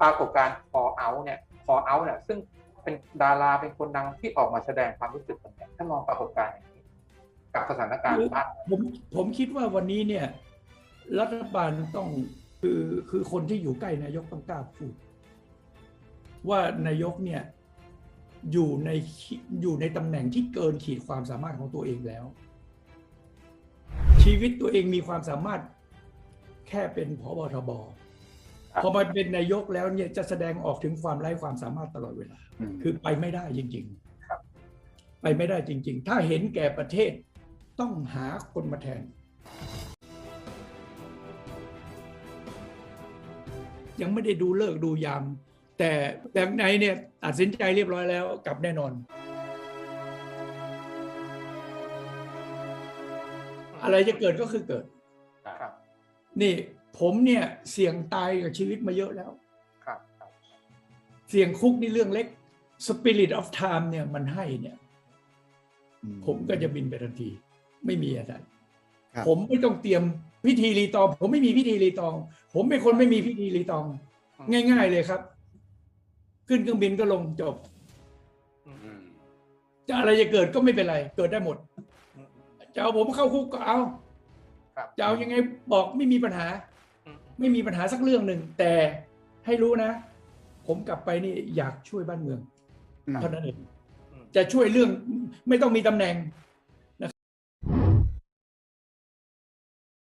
ปรากฏการณ์คอเอาเนี่ยคอเอาเนี่ยซึ่งเป็นดาราเป็นคนดังที่ออกมาแสดงความรู้สึกตรงเนี้ยถ้ามองปรากฏการณ์อย่างนี้กับสถานการณ์บ้านผมผมคิดว่าวันนี้เนี่ย รัฐบาลต้องคือคือคนที่อยู่ใกล้นายกต้องกล้าพูด ว่านายกเนี่ยอยู่ในขีอยู่ในตำแหน่งที่เกินขีดความสามารถของตัวเองแล้ว ชีวิตตัวเองมีความสามารถแค่เป็นพบทบครับ พอมาเป็นนายกแล้วเนี่ยจะแสดงออกถึงความไร้ความสามารถตลอดเวลาอืมคือไปไม่ได้จริงครับๆไปไม่ได้จริง ๆ ถ้าเห็นแก่ประเทศต้องหาคนมาแทน ยังไม่ได้ดูเลิกษ์ดูยาม แต่แต่ในเนี่ยตัดสินใจเรียบร้อยแล้วกลับแน่นอน อะไรจะเกิดก็คือเกิดครับนี่ ผมเนี่ยเสี่ยงตายกับชีวิตมาเยอะแล้ว ครับครับเสี่ยงคุกนี่เรื่องเล็ก Spirit of Time เนี่ยมันให้เนี่ย ผมก็จะบินไปทันที ไม่มีอะไรครับผมไม่ต้องเตรียมพิธีรีตอง ผมไม่มีพิธีรีตอง ผมเป็นคนไม่มีพิธีรีตอง ง่าย ๆเลยครับ ขึ้นเครื่องบินก็ลงจบอืมจะอะไรจะเกิดก็ไม่เป็นไร เกิดได้หมดอืมจะเอาผมเข้าคุกก็เอาครับจะเอายังไงบอกไม่มีปัญหาอืม ไม่มีปัญหาสักเรื่องหนึ่งแต่ให้รู้นะ ผมกลับไปนี่อยากช่วยบ้านเมืองอืมเท่านั้นเองอืมจะช่วยเรื่องไม่ต้องมีตำแหน่ง